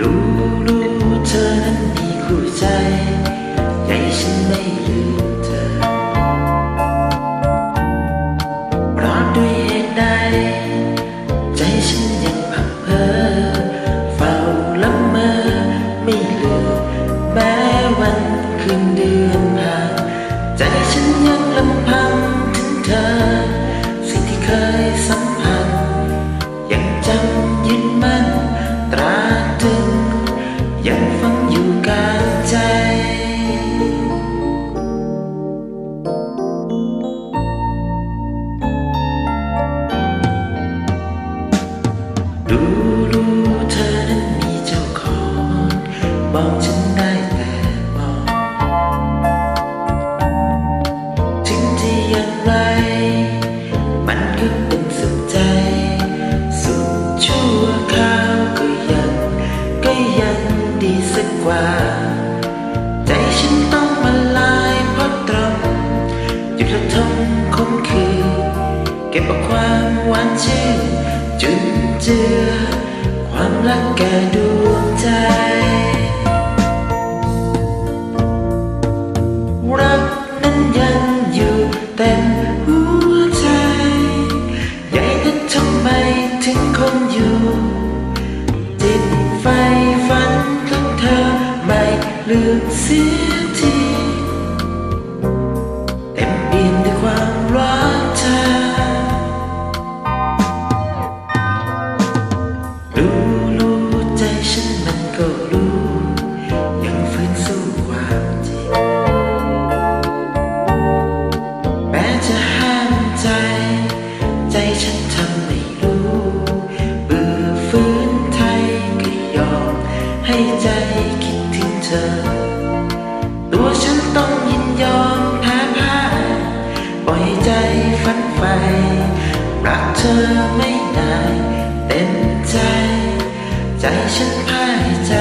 รู้รู้เธอนั้นมีคู่ใจ ใหญ่ฉันไม่ลืมเธอเพราะด้วยเหตุใด ใจฉันยังพังเพอเฝ้าละเมอไม่ลืมแม้วันคืนเดือนผ่านใจฉันยัง อกฉันได้แต่บอกถึงจะอย่างไร มันก็เป็นสุขใจ สุขชั่วคราวก็ยัง ก็ยังดีสักกว่า ใจฉันต้องมาลายเพราะตรมหยุดระทมคมคืนเก็บเอาความหวานชื่นจุนเจือความรักแก่ดวงใจ หัวใจใหญ่นักทำไมถึงคงอยู่จิตไฟฝันของเธอไม่ลืมเสีย เธอ ตัวฉันต้องยินยอมแพ้พ่ายปล่อยใจฝันไฟรักเธอไม่ได้เต็มใจ ใจฉันพ่ายใจ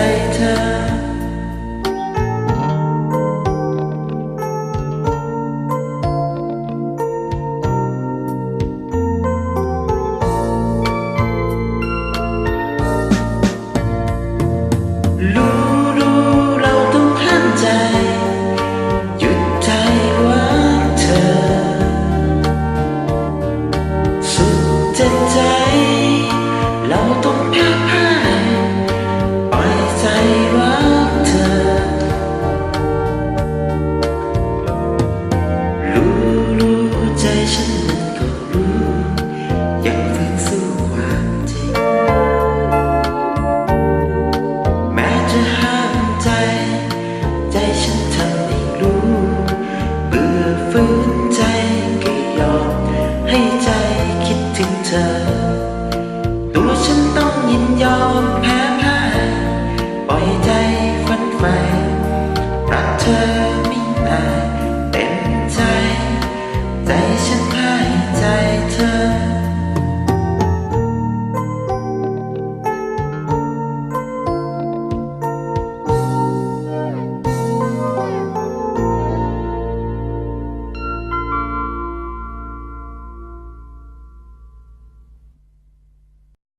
ยิ